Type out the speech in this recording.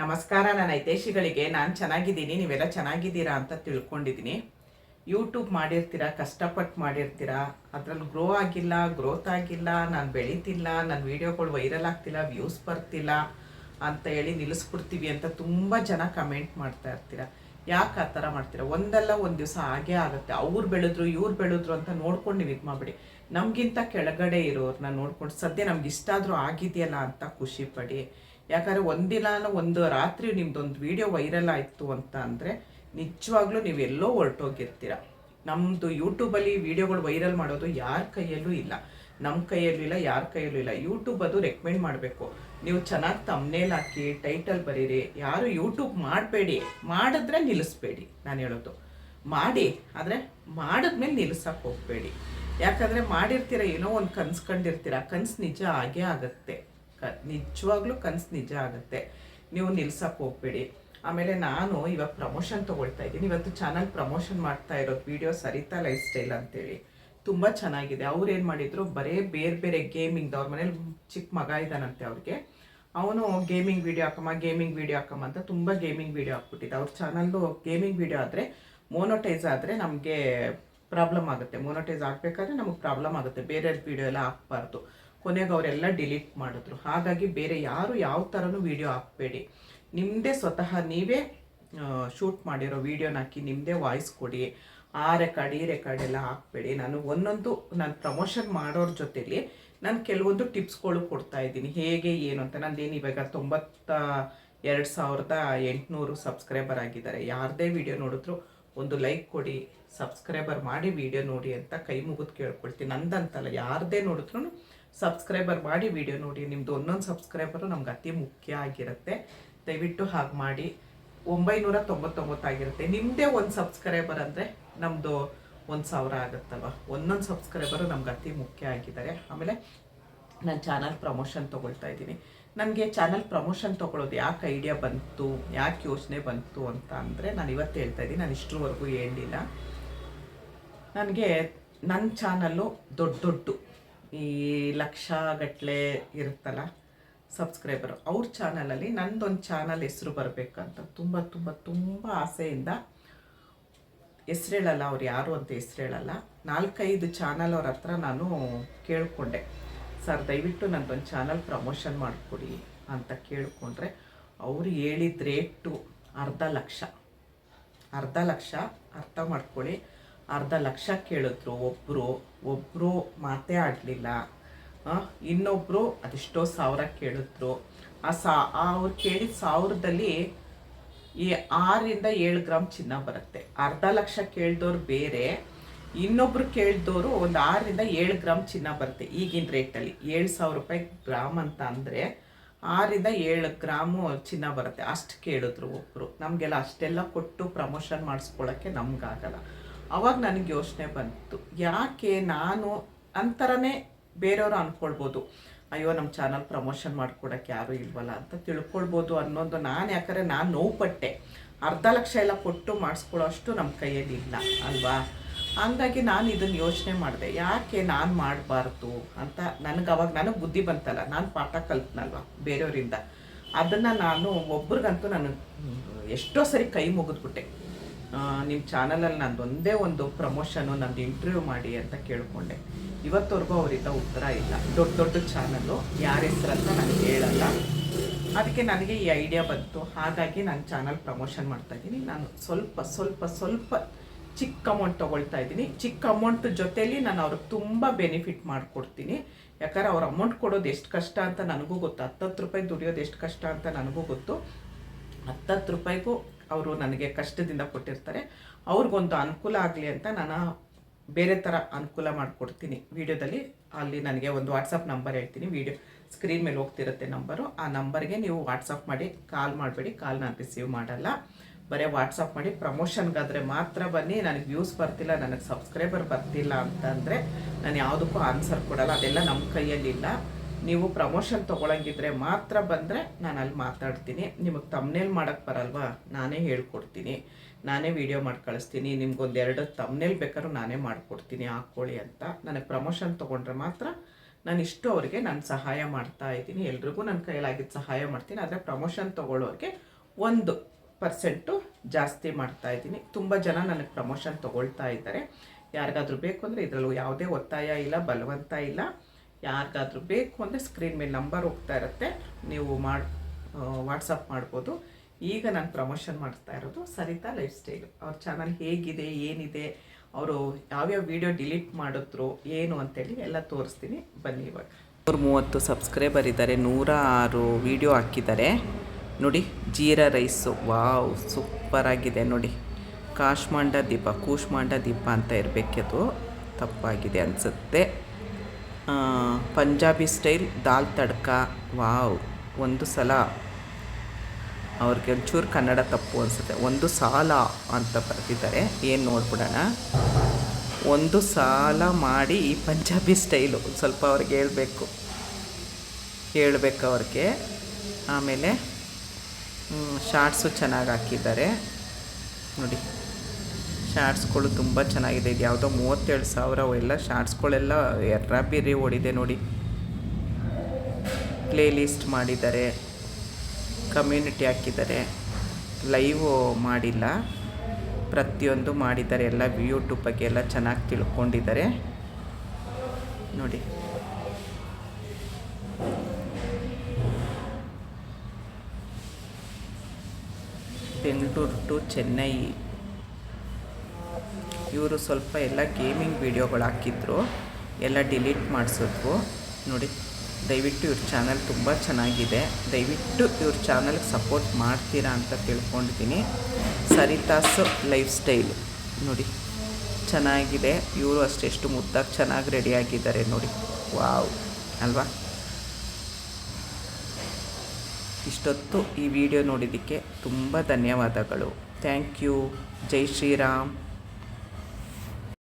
ನಮಸ್ಕಾರ, ನನ್ನ ಹಿತೈಷಿಗಳಿಗೆ. ನಾನು ಚೆನ್ನಾಗಿದ್ದೀನಿ, ನೀವೆಲ್ಲ ಚೆನ್ನಾಗಿದ್ದೀರಾ ಅಂತ ತಿಳ್ಕೊಂಡಿದ್ದೀನಿ. ಯೂಟ್ಯೂಬ್ ಮಾಡಿರ್ತೀರಾ, ಕಷ್ಟಪಟ್ಟು ಮಾಡಿರ್ತೀರಾ? ಅದರಲ್ಲಿ ಗ್ರೋ ಆಗಿಲ್ಲ ಗ್ರೋತ್ ಆಗಿಲ್ಲ, ನಾನು ಬೆಳೀತಿಲ್ಲ ನನ್ನ ವೀಡಿಯೋಗಳು ವೈರಲ್ ಆಗ್ತಿಲ್ಲ ವ್ಯೂಸ್ ಬರ್ತಿಲ್ಲ ಅಂತ ಹೇಳಿ ನಿಲ್ಲಿಸ್ಬಿಡ್ತೀವಿ ಅಂತ ತುಂಬ ಜನ ಕಮೆಂಟ್ ಮಾಡ್ತಾ ಇರ್ತೀರ? ಯಾಕೆ ಆ ಥರ ಮಾಡ್ತೀರಾ? ಒಂದಲ್ಲ ಒಂದು ದಿವಸ ಹಾಗೇ ಆಗುತ್ತೆ. ಅವ್ರು ಬೆಳೆದ್ರು, ಇವ್ರು ಬೆಳೆದ್ರು ಅಂತ ನೋಡ್ಕೊಂಡು ನೀವು ಇದು ಮಾಡಿಬಿಡಿ. ನಮಗಿಂತ ಕೆಳಗಡೆ ಇರೋರನ್ನ ನೋಡ್ಕೊಂಡು, ಸದ್ಯ ನಮ್ಗೆ ಇಷ್ಟಾದರೂ ಆಗಿದೆಯಲ್ಲ ಅಂತ ಖುಷಿ ಪಡಿ. ಯಾಕಂದರೆ ಒಂದಿನ ಒಂದು ರಾತ್ರಿ ನಿಮ್ದೊಂದು ವಿಡಿಯೋ ವೈರಲ್ ಆಯಿತು ಅಂತ ಅಂದರೆ ನಿಜವಾಗ್ಲೂ ನೀವೆಲ್ಲೋ ಹೊರಟೋಗಿರ್ತೀರ. ನಮ್ಮದು ಯೂಟ್ಯೂಬಲ್ಲಿ ವಿಡಿಯೋಗಳು ವೈರಲ್ ಮಾಡೋದು ಯಾರ ಕೈಯಲ್ಲೂ ಇಲ್ಲ. ನಮ್ಮ ಕೈಯಲ್ಲೂ ಇಲ್ಲ, ಯಾರ ಕೈಯಲ್ಲೂ ಇಲ್ಲ. ಯೂಟ್ಯೂಬ್ ಅದು ರೆಕಮೆಂಡ್ ಮಾಡಬೇಕು. ನೀವು ಚೆನ್ನಾಗಿ ತಮ್ನೇಲ್ ಹಾಕಿ ಟೈಟಲ್ ಬರೀರಿ. ಯಾರು ಯೂಟ್ಯೂಬ್ ಮಾಡಬೇಡಿ. ಮಾಡಿದ್ರೆ ನಿಲ್ಲಿಸ್ಬೇಡಿ ನಾನು ಹೇಳೋದು. ಮಾಡಿ, ಆದರೆ ಮಾಡಿದ್ಮೇಲೆ ನಿಲ್ಲಿಸೋಕೆ ಹೋಗಬೇಡಿ. ಯಾಕಂದರೆ ಮಾಡಿರ್ತೀರ ಏನೋ ಒಂದು ಕನ್ಸು ಕಂಡಿರ್ತೀರ. ಕನ್ಸು ನಿಜ ಆಗೇ ಆಗುತ್ತೆ. ನಿಜವಾಗ್ಲೂ ಕನಸು ನಿಜ ಆಗುತ್ತೆ. ನೀವು ನಿಲ್ಸಕ್ಕೆ ಹೋಗ್ಬೇಡಿ. ಆಮೇಲೆ ನಾನು ಇವಾಗ ಪ್ರಮೋಷನ್ ತೊಗೊಳ್ತಾ ಇದ್ದೀನಿ. ಇವತ್ತು ಚಾನಲ್ ಪ್ರಮೋಷನ್ ಮಾಡ್ತಾ ಇರೋದು ವಿಡಿಯೋ ಸರಿತಾ ಲೈಫ್ ಸ್ಟೈಲ್ ಅಂತೇಳಿ. ತುಂಬ ಚೆನ್ನಾಗಿದೆ. ಅವ್ರು ಏನು ಮಾಡಿದ್ರು? ಬರೇ ಬೇರೆ ಬೇರೆ ಗೇಮಿಂಗ್ ಅವ್ರ ಮನೇಲಿ ಚಿಕ್ಕ ಮಗ ಇದ್ದಾನಂತೆ ಅವ್ರಿಗೆ. ಅವನು ಗೇಮಿಂಗ್ ವಿಡಿಯೋ ಹಾಕಮ್ಮ ಗೇಮಿಂಗ್ ವಿಡಿಯೋ ಹಾಕಮ್ಮ ಅಂತ ತುಂಬ ಗೇಮಿಂಗ್ ವಿಡಿಯೋ ಹಾಕ್ಬಿಟ್ಟಿದ್ದ. ಅವ್ರ ಚಾನಲ್ಲು ಗೇಮಿಂಗ್ ವಿಡಿಯೋ ಆದರೆ ಮೋನೋಟೈಸ್ ಆದರೆ ನಮಗೆ ಪ್ರಾಬ್ಲಮ್ ಆಗುತ್ತೆ. ಮೋನೋಟೈಸ್ ಆಗಬೇಕಾದ್ರೆ ನಮಗೆ ಪ್ರಾಬ್ಲಮ್ ಆಗುತ್ತೆ. ಬೇರೆ ವಿಡಿಯೋ ಎಲ್ಲ ಹಾಕ್ಬಾರ್ದು. ಕೊನೆಗೆ ಅವರೆಲ್ಲ ಡಿಲೀಟ್ ಮಾಡಿದ್ರು. ಹಾಗಾಗಿ ಬೇರೆ ಯಾರು ಯಾವ ಥರನೂ ವಿಡಿಯೋ ಹಾಕಬೇಡಿ. ನಿಮ್ಮದೇ ಸ್ವತಃ ನೀವೇ ಶೂಟ್ ಮಾಡಿರೋ ವಿಡಿಯೋನ ಹಾಕಿ ನಿಮ್ಮದೇ ವಾಯ್ಸ್ ಕೊಡಿ. ಆ ರೆಕಾರ್ಡ್ ಈ ರೆಕಾರ್ಡ್ ಎಲ್ಲ ಹಾಕಬೇಡಿ. ನಾನು ಒಂದೊಂದು, ನಾನು ಪ್ರಮೋಷನ್ ಮಾಡೋರ ಜೊತೆಲಿ ನಾನು ಕೆಲವೊಂದು ಟಿಪ್ಸ್ಗಳು ಕೊಡ್ತಾ ಇದ್ದೀನಿ. ಹೇಗೆ, ಏನು ಅಂತ. ನಂದೇನು ಇವಾಗ ತೊಂಬತ್ತ ಎರಡು ಸಾವಿರದ ಎಂಟುನೂರು ಸಬ್ಸ್ಕ್ರೈಬರ್ ಆಗಿದ್ದಾರೆ. ಯಾರದೇ ವಿಡಿಯೋ ನೋಡಿದ್ರು ಒಂದು ಲೈಕ್ ಕೊಡಿ ಸಬ್ಸ್ಕ್ರೈಬರ್ ಮಾಡಿ ವಿಡಿಯೋ ನೋಡಿ ಅಂತ ಕೈ ಮುಗಿದು ಕೇಳ್ಕೊಳ್ತೀನಿ. ನಂದಂತಲ್ಲ, ಯಾರದೇ ನೋಡಿದ್ರು ಸಬ್ಸ್ಕ್ರೈಬರ್ ಮಾಡಿ ವಿಡಿಯೋ ನೋಡಿ. ನಿಮ್ಮದು ಒಂದೊಂದು ಸಬ್ಸ್ಕ್ರೈಬರು ನಮ್ಗೆ ಅತಿ ಮುಖ್ಯ ಆಗಿರುತ್ತೆ. ದಯವಿಟ್ಟು ಹಾಗೆ ಮಾಡಿ. ಒಂಬೈನೂರ ತೊಂಬತ್ತೊಂಬತ್ತಾಗಿರುತ್ತೆ ನಿಮ್ಮದೇ ಒಂದು ಸಬ್ಸ್ಕ್ರೈಬರ್ ಅಂದರೆ ನಮ್ಮದು ಒಂದು ಸಾವಿರ ಆಗುತ್ತಲ್ವ? ಒಂದೊಂದು ಸಬ್ಸ್ಕ್ರೈಬರು ನಮ್ಗೆ ಅತಿ ಮುಖ್ಯ ಆಗಿದ್ದಾರೆ. ಆಮೇಲೆ ನಾನು ಚಾನಲ್ ಪ್ರಮೋಷನ್ ತೊಗೊಳ್ತಾ ಇದ್ದೀನಿ. ನನಗೆ ಚಾನಲ್ ಪ್ರಮೋಷನ್ ತೊಗೊಳೋದು ಯಾಕೆ ಐಡಿಯಾ ಬಂತು, ಯಾಕೆ ಯೋಚನೆ ಬಂತು ಅಂತ ಅಂದರೆ ನಾನು ಇವತ್ತು ಹೇಳ್ತಾ ಇದ್ದೀನಿ. ನಾನು ಇಷ್ಟರವರೆಗೂ ಹೇಳಿಲ್ಲ. ನನಗೆ ನನ್ನ ಚಾನಲ್ಲು ದೊಡ್ಡ ದೊಡ್ಡ ಈ ಲಕ್ಷ ಗಟ್ಟಲೆ ಇರುತ್ತಲ್ಲ ಸಬ್ಸ್ಕ್ರೈಬರ್ ಅವ್ರ ಚಾನಲಲ್ಲಿ ನಂದೊಂದು ಚಾನಲ್ ಹೆಸರು ಬರಬೇಕಂತ ತುಂಬ ತುಂಬ ತುಂಬ ಆಸೆಯಿಂದ ಹೆಸ್ರು ಹೇಳಲ್ಲ ಅವ್ರು ಯಾರು ಅಂತ ಹೆಸ್ರು ಹೇಳಲ್ಲ ನಾಲ್ಕೈದು ಚಾನಲ್ ಅವ್ರ ಹತ್ರ ನಾನು ಕೇಳಿಕೊಂಡೆ. ಸರ್ ದಯವಿಟ್ಟು ನಂದೊಂದು ಚಾನಲ್ ಪ್ರಮೋಷನ್ ಮಾಡಿಕೊಡಿ ಅಂತ ಕೇಳಿಕೊಂಡ್ರೆ ಅವರು ಹೇಳಿದ ರೇಟು ಅರ್ಧ ಲಕ್ಷ. ಅರ್ಧ ಲಕ್ಷ ಅರ್ಥ ಮಾಡ್ಕೊಳ್ಳಿ. ಅರ್ಧ ಲಕ್ಷ ಕೇಳಿದ್ರು ಒಬ್ಬರು ಒಬ್ಬರು ಮಾತೇ ಆಡಲಿಲ್ಲ. ಇನ್ನೊಬ್ಬರು ಅದೆಷ್ಟೋ ಸಾವಿರ ಕೇಳಿದ್ರು. ಆ ಸಾ ಅವ್ರು ಕೇಳಿದ ಸಾವಿರದಲ್ಲಿ ಈ ಆರರಿಂದ ಏಳು ಗ್ರಾಮ್ ಚಿನ್ನ ಬರುತ್ತೆ. ಅರ್ಧ ಲಕ್ಷ ಕೇಳಿದವ್ರು ಬೇರೆ, ಇನ್ನೊಬ್ರು ಕೇಳಿದವರು ಒಂದು ಆರರಿಂದ ಏಳು ಗ್ರಾಮ್ ಚಿನ್ನ ಬರುತ್ತೆ ಈಗಿನ ರೇಟಲ್ಲಿ. ಏಳು ಸಾವಿರ ರೂಪಾಯಿ ಗ್ರಾಮ್ ಅಂತ ಅಂದರೆ ಆರರಿಂದ ಏಳು ಗ್ರಾಮು ಚಿನ್ನ ಬರುತ್ತೆ. ಅಷ್ಟು ಕೇಳಿದ್ರು ಒಬ್ಬರು ನಮಗೆಲ್ಲ ಅಷ್ಟೆಲ್ಲ ಕೊಟ್ಟು ಪ್ರಮೋಷನ್ ಮಾಡಿಸ್ಕೊಳ್ಳೋಕ್ಕೆ ನಮಗಾಗಲ್ಲ. ಅವಾಗ ನನಗೆ ಯೋಚನೆ ಬಂತು, ಯಾಕೆ ನಾನು ಅಂತರನೇ ಬೇರೆಯವರು ಅಂದ್ಕೊಳ್ಬೋದು ಅಯ್ಯೋ ನಮ್ಮ ಚಾನಲ್ ಪ್ರಮೋಷನ್ ಮಾಡ್ಕೊಡೋಕ್ಕೆ ಯಾರೂ ಇಲ್ವಲ್ಲ ಅಂತ ತಿಳ್ಕೊಳ್ಬೋದು ಅನ್ನೋದು ನಾನು, ಯಾಕಂದರೆ ನಾನು ನೋವು ಪಟ್ಟೆ ಅರ್ಧ ಲಕ್ಷ ಎಲ್ಲ ಕೊಟ್ಟು ಮಾಡಿಸ್ಕೊಳ್ಳೋ ಅಷ್ಟು ನಮ್ಮ ಕೈಯಲ್ಲಿ ಇಲ್ಲ, ಅಲ್ವಾ? ಹಂಗಾಗಿ ನಾನು ಇದನ್ನು ಯೋಚನೆ ಮಾಡಿದೆ, ಯಾಕೆ ನಾನು ಮಾಡಬಾರ್ದು ಅಂತ ನನಗೆ ಅವಾಗ ನನಗೆ ಬುದ್ಧಿ ಬಂತಲ್ಲ, ನಾನು ಪಾಠ ಕಲ್ತ್ನಲ್ವ ಬೇರೆಯವರಿಂದ. ಅದನ್ನು ನಾನು ಒಬ್ರಿಗಂತೂ ನಾನು ಎಷ್ಟೋ ಸರಿ ಕೈ ಮುಗಿದ್ಬಿಟ್ಟೆ. ನಿಮ್ಮ ಚಾನಲಲ್ಲಿ ನಂದು ಒಂದೇ ಒಂದು ಪ್ರಮೋಷನು ನಂದು ಇಂಟರ್ವ್ಯೂ ಮಾಡಿ ಅಂತ ಕೇಳಿಕೊಂಡೆ. ಇವತ್ತವರೆಗೂ ಅವರಿಂದ ಉತ್ತರ ಇಲ್ಲ. ದೊಡ್ಡ ದೊಡ್ಡ ಚಾನಲ್ಲು ಯಾರ ಅಂತ ನನಗೆ ಹೇಳಲ್ಲ ಅದಕ್ಕೆ ನನಗೆ ಈ ಐಡಿಯಾ ಬಂತು. ಹಾಗಾಗಿ ನಾನು ಚಾನಲ್ ಪ್ರಮೋಷನ್ ಮಾಡ್ತಾ ಇದ್ದೀನಿ. ನಾನು ಸ್ವಲ್ಪ ಸ್ವಲ್ಪ ಸ್ವಲ್ಪ ಚಿಕ್ಕ ಅಮೌಂಟ್ ತೊಗೊಳ್ತಾ ಇದ್ದೀನಿ. ಚಿಕ್ಕ ಅಮೌಂಟ್ ಜೊತೆಯಲ್ಲಿ ನಾನು ಅವ್ರಿಗೆ ತುಂಬ ಬೆನಿಫಿಟ್ ಮಾಡಿಕೊಡ್ತೀನಿ. ಯಾಕಂದ್ರೆ ಅವ್ರ ಅಮೌಂಟ್ ಕೊಡೋದು ಎಷ್ಟು ಕಷ್ಟ ಅಂತ ನನಗೂ ಗೊತ್ತು. ಹತ್ತತ್ತು ರೂಪಾಯಿ ದುಡಿಯೋದು ಎಷ್ಟು ಕಷ್ಟ ಅಂತ ನನಗೂ ಗೊತ್ತು. ಹತ್ತತ್ತು ರೂಪಾಯಿಗೂ ಅವರು ನನಗೆ ಕಷ್ಟದಿಂದ ಕೊಟ್ಟಿರ್ತಾರೆ. ಅವ್ರಿಗೊಂದು ಅನುಕೂಲ ಆಗಲಿ ಅಂತ ನಾನು ಬೇರೆ ಥರ ಅನುಕೂಲ ಮಾಡಿಕೊಡ್ತೀನಿ ವಿಡಿಯೋದಲ್ಲಿ. ಅಲ್ಲಿ ನನಗೆ ಒಂದು ವಾಟ್ಸಪ್ ನಂಬರ್ ಹೇಳ್ತೀನಿ. ವಿಡಿಯೋ ಸ್ಕ್ರೀನ್ ಮೇಲೆ ಹೋಗ್ತಿರುತ್ತೆ ನಂಬರು. ಆ ನಂಬರ್ಗೆ ನೀವು ವಾಟ್ಸಪ್ ಮಾಡಿ, ಕಾಲ್ ಮಾಡಬೇಡಿ. ಕಾಲ್ ನಾನು ರಿಸೀವ್ ಮಾಡಲ್ಲ. ಬರೀ ವಾಟ್ಸಪ್ ಮಾಡಿ. ಪ್ರಮೋಷನ್ಗಾದರೆ ಮಾತ್ರ ಬನ್ನಿ. ನನಗೆ ವ್ಯೂಸ್ ಬರ್ತಿಲ್ಲ. ನನಗೆ ಸಬ್ಸ್ಕ್ರೈಬರ್ ಬರ್ತಿಲ್ಲ ಅಂತಂದರೆ ನಾನು ಯಾವುದಕ್ಕೂ ಆನ್ಸರ್ ಕೊಡಲ್ಲ. ಅದೆಲ್ಲ ನಮ್ಮ ಕೈಯಲ್ಲಿಲ್ಲ. ನೀವು ಪ್ರಮೋಷನ್ ತೊಗೊಳಂಗಿದ್ರೆ ಮಾತ್ರ ಬಂದರೆ ನಾನು ಅಲ್ಲಿ ಮಾತಾಡ್ತೀನಿ. ನಿಮಗೆ ತಮ್ನೇಲ್ ಮಾಡೋಕ್ಕೆ ಬರಲ್ವಾ? ನಾನೇ ಹೇಳ್ಕೊಡ್ತೀನಿ. ನಾನೇ ವಿಡಿಯೋ ಮಾಡಿ ಕಳಿಸ್ತೀನಿ. ನಿಮ್ಗೊಂದು ಎರಡು ತಮ್ನೇಲ್ ಬೇಕಾದ್ರೂ ನಾನೇ ಮಾಡಿಕೊಡ್ತೀನಿ. ಹಾಕ್ಕೊಳ್ಳಿ ಅಂತ. ನನಗೆ ಪ್ರಮೋಷನ್ ತೊಗೊಂಡ್ರೆ ಮಾತ್ರ ನಾನು ಇಷ್ಟು ಅವ್ರಿಗೆ ನಾನು ಸಹಾಯ ಮಾಡ್ತಾ ಇದ್ದೀನಿ. ಎಲ್ರಿಗೂ ನನ್ನ ಕೈಲಾಗಿದ್ದು ಸಹಾಯ ಮಾಡ್ತೀನಿ. ಆದರೆ ಪ್ರಮೋಷನ್ ತೊಗೊಳ್ಳೋರಿಗೆ ಒಂದು ಪರ್ಸೆಂಟು ಜಾಸ್ತಿ ಮಾಡ್ತಾ ಇದ್ದೀನಿ. ತುಂಬ ಜನ ನನಗೆ ಪ್ರಮೋಷನ್ ತೊಗೊಳ್ತಾ ಇದ್ದಾರೆ. ಯಾರಿಗಾದ್ರೂ ಬೇಕು ಅಂದರೆ ಇದರಲ್ಲೂ ಯಾವುದೇ ಒತ್ತಾಯ ಇಲ್ಲ, ಬಲವಂತ ಇಲ್ಲ. ಯಾರಿಗಾದ್ರೂ ಬೇಕು ಅಂದರೆ ಸ್ಕ್ರೀನ್ ಮೇಲೆ ನಂಬರ್ ಹೋಗ್ತಾ ಇರುತ್ತೆ. ನೀವು ಮಾಡಿ ವಾಟ್ಸಪ್ ಮಾಡ್ಬೋದು. ಈಗ ನಾನು ಪ್ರಮೋಷನ್ ಮಾಡ್ತಾ ಇರೋದು ಸರಿತಾ ಲೈಫ್ ಸ್ಟೈಲ್ ಅವ್ರ ಚಾನಲ್ ಹೇಗಿದೆ, ಏನಿದೆ, ಅವರು ಯಾವ್ಯಾವ ವಿಡಿಯೋ ಡಿಲೀಟ್ ಮಾಡಿದ್ರು, ಏನು ಅಂತೇಳಿ ಎಲ್ಲ ತೋರಿಸ್ತೀನಿ. ಬನ್ನಿ ಇವಾಗ. ನೂರ ಮೂವತ್ತು ಸಬ್ಸ್ಕ್ರೈಬರ್ ಇದ್ದಾರೆ ನೂರ ಆರು ವಿಡಿಯೋ ಹಾಕಿದ್ದಾರೆ ನೋಡಿ, ಜೀರಾ ರೈಸು ವಾವ್ ಸೂಪರಾಗಿದೆ ನೋಡಿ. ಕಾಶ್ಮಾಂಡ ದೀಪ ಕೂಶ್ಮಾಂಡ ದೀಪ ಅಂತ ಇರಬೇಕದು ತಪ್ಪಾಗಿದೆ ಅನಿಸುತ್ತೆ. ಪಂಜಾಬಿ ಸ್ಟೈಲ್ ದಾಲ್ ತಡ್ಕ. ವಾವ್, ಒಂದು ಸಲ. ಅವ್ರಿಗೆ ಒಂಚೂರು ಕನ್ನಡ ತಪ್ಪು ಅನಿಸುತ್ತೆ. ಒಂದು ಸಾಲ ಅಂತ ಬರ್ತಿದ್ದಾರೆ ಏನು ನೋಡ್ಬಿಡೋಣ. ಒಂದು ಸಾಲ ಮಾಡಿ ಈ ಪಂಜಾಬಿ ಸ್ಟೈಲು. ಸ್ವಲ್ಪ ಅವ್ರಿಗೆ ಹೇಳಬೇಕು. ಹೇಳಬೇಕು ಅವ್ರಿಗೆ. ಆಮೇಲೆ ಶಾರ್ಟ್ಸು ಚೆನ್ನಾಗಿ ಹಾಕಿದ್ದಾರೆ. ನೋಡಿ. ಶಾರ್ಟ್ಸ್ಗಳು ತುಂಬ ಚೆನ್ನಾಗಿದೆ. ಇದು ಯಾವುದೋ ಮೂವತ್ತೇಳು ಸಾವಿರ ಎಲ್ಲ ಶಾರ್ಟ್ಸ್ಗಳೆಲ್ಲ ಎರ್ರ ಬಿರಿ ಓಡಿದೆ ನೋಡಿ. ಪ್ಲೇ ಲಿಸ್ಟ್ ಮಾಡಿದ್ದಾರೆ. ಕಮ್ಯುನಿಟಿ ಹಾಕಿದ್ದಾರೆ. ಲೈವ್ ಮಾಡಿಲ್ಲ. ಪ್ರತಿಯೊಂದು ಮಾಡಿದ್ದಾರೆ. ಎಲ್ಲ ಯೂಟ್ಯೂಬ್ ಬಗ್ಗೆ ಎಲ್ಲ ಚೆನ್ನಾಗಿ ತಿಳ್ಕೊಂಡಿದ್ದಾರೆ. ನೋಡಿ. ಬೆಂಗಳೂರು ಟು ಚೆನ್ನೈ ಇವರು ಸ್ವಲ್ಪ ಎಲ್ಲ ಗೇಮಿಂಗ್ ವೀಡಿಯೋಗಳು ಹಾಕಿದ್ರು, ಎಲ್ಲ ಡಿಲೀಟ್ ಮಾಡಿಸಿದ್ವು ನೋಡಿ, ದಯವಿಟ್ಟು ಇವ್ರ ಚಾನಲ್ ತುಂಬ ಚೆನ್ನಾಗಿದೆ. ದಯವಿಟ್ಟು ಇವ್ರ ಚಾನಲ್ಗೆ ಸಪೋರ್ಟ್ ಮಾಡ್ತೀರಾ ಅಂತ ತಿಳ್ಕೊಂಡಿದ್ದೀನಿ. Sarita's lifestyle. ನೋಡಿ, ಚೆನ್ನಾಗಿದೆ. ಇವರು ಅಷ್ಟೆಷ್ಟು ಮುದ್ದಾಗಿ ಚೆನ್ನಾಗಿ ರೆಡಿಯಾಗಿದ್ದಾರೆ ನೋಡಿ. ವಾವ್, ಅಲ್ವಾ? ಇಷ್ಟೊತ್ತು ಈ ವಿಡಿಯೋ ನೋಡಿದ್ದಕ್ಕೆ ತುಂಬ ಧನ್ಯವಾದಗಳು. Thank you. ಜೈ ಶ್ರೀರಾಮ್.